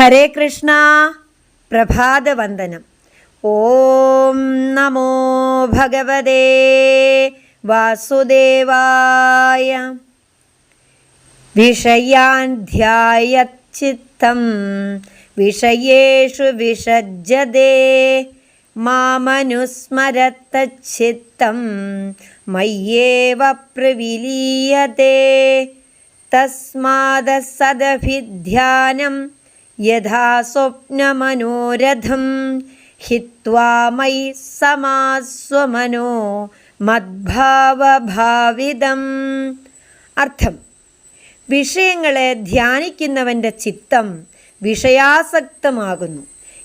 ഹരേ കൃഷ്ണ. പ്രഭാതവന്ദനം. ഓം നമോ ഭഗവതേ വാസുദേവായ. വിഷയാൻ ധ്യായച്ചിത്തം വിഷയേഷു വിഷജ്ജതേ മാമനുസ്മരത്തച്ചിത്തം മയ്യേവ പ്രവിലീയത്തെ തസ്മാദസദഭിധ്യാനം യഥാ സ്വപ്നമനോരഥം. ഹിത്വാ മയി സമാസ്വമനോ മദ്ഭാവഭാവിതം. അർത്ഥം വിഷയങ്ങളെ ധ്യാനിക്കുന്നവന്റെ ചിത്തം വിഷയാസക്തമാകുന്നു.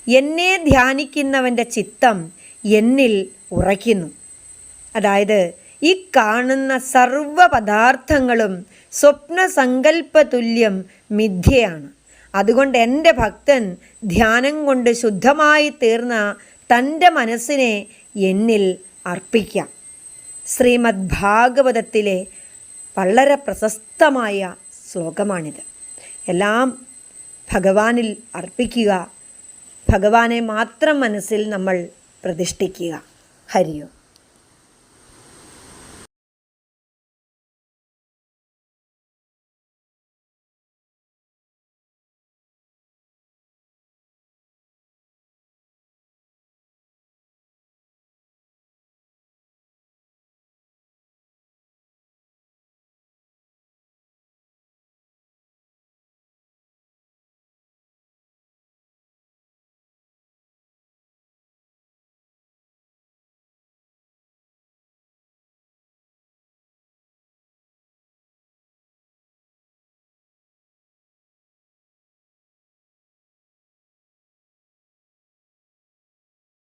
എന്നെ ധ്യാനിക്കുന്നവന്റെ ചിത്തം എന്നിൽ ഉറയ്ക്കുന്നു. അതായത് ഈ കാണുന്ന സർവ പദാർത്ഥങ്ങളും സ്വപ്നസങ്കല്പതുല്യം മിഥ്യയാണ്. അതുകൊണ്ട് എന്റെ ഭക്തൻ ധ്യാനം കൊണ്ട് ശുദ്ധമായി തീർന്ന തന്റെ മനസ്സിനെ എന്നിൽ അർപ്പിക്കാം. ശ്രീമദ് ഭാഗവതത്തിലെ വളരെ പ്രശസ്തമായ ശ്ലോകമാണിത്. എല്ലാം ഭഗവാനിൽ അർപ്പിക്കുക ഭഗവാനെ മാത്രം മനസ്സിൽ നമ്മൾ പ്രതിഷ്ഠിക്കുക. ഹരിയോ.